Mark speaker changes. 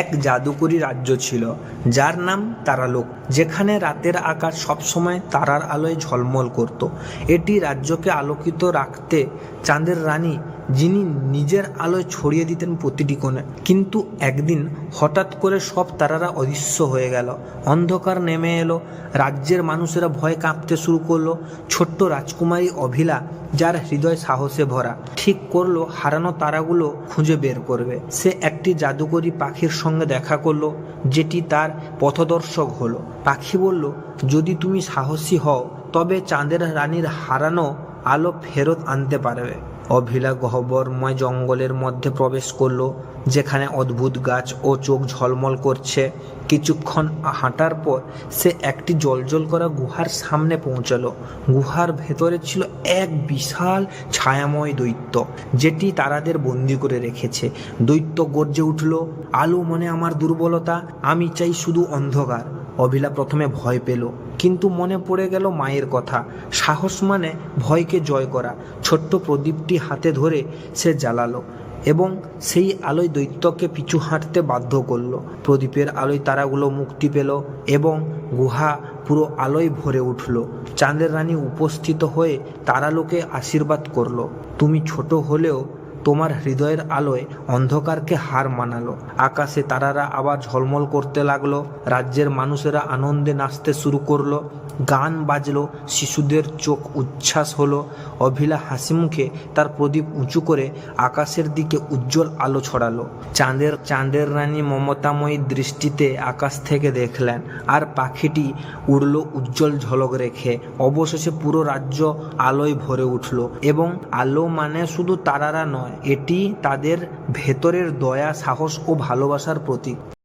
Speaker 1: এক জাদুকরি রাজ্য ছিল, যার নাম তারালোক, যেখানে রাতের আকাশ সবসময় তারার আলোয় ঝলমল করত। এটি রাজ্যকে আলোকিত রাখতে চাঁদের রানী যিনি নিজের আলোয় ছড়িয়ে দিতেন প্রতিটি কোণে। কিন্তু একদিন হঠাৎ করে সব তারারা অদৃশ্য হয়ে গেল। অন্ধকার নেমে এলো। রাজ্যের মানুষেরা ভয় কাঁপতে শুরু করল। ছোট্ট রাজকুমারী অভিলা, যার হৃদয় সাহসে ভরা, ঠিক করল হারানো তারাগুলো খুঁজে বের করবে। সে একটি জাদুকরি পাখির সঙ্গে দেখা করল, যেটি তার পথদর্শক হলো। পাখি বলল, যদি তুমি সাহসী হও, তবে চাঁদের রানীর হারানো আলো ফেরত আনতে পারবে। অভিলা গহ্বরময় জঙ্গলের মধ্যে প্রবেশ করল, যেখানে অদ্ভুত গাছ ও চোখ ঝলমল করছে। কিছুক্ষণ হাঁটার পর সে একটি জলজল করা গুহার সামনে পৌঁছালো। গুহার ভেতরে ছিল এক বিশাল ছায়াময় দৈত্য, যেটি তারাদের বন্দি করে রেখেছে। দৈত্য গর্জে উঠল, আলো মনে আমার দুর্বলতা, আমি চাই শুধু অন্ধকার। অভিলা প্রথমে ভয় পেল, কিন্তু মনে পড়ে গেল মায়ের কথা। সাহস মানে ভয়কে জয় করা। ছোট্ট প্রদীপটি হাতে ধরে সে জ্বালালো এবং সেই আলোয় দৈত্যকে পিছু হাঁটতে বাধ্য করল। প্রদীপের আলোয় তারাগুলো মুক্তি পেল এবং গুহা পুরো আলোয় ভরে উঠল। চাঁদের রানী উপস্থিত হয়ে তারালোকে আশীর্বাদ করল। তুমি ছোট হলেও তোমার হৃদয়ের আলোয় অন্ধকারকে হার মানালো। আকাশে তারারা আবার ঝলমল করতে লাগল। রাজ্যের মানুষেরা আনন্দে নাচতে শুরু করল। গান বাজলো, শিশুদের চোখ উচ্ছ্বাস হলো। অভিলা হাসি মুখে তার প্রদীপ উঁচু করে আকাশের দিকে উজ্জ্বল আলো ছড়ালো। চাঁদের চাঁদের রানী মমতাময়ী দৃষ্টিতে আকাশ থেকে দেখলেন, আর পাখিটি উড়ল উজ্জ্বল ঝলক রেখে। অবশেষে পুরো রাজ্য আলোয় ভরে উঠল এবং আলো মানে শুধু তারারা নয় এটি তাদের ভেতরের দয়া সাহস ও ভালোবাসার প্রতীক।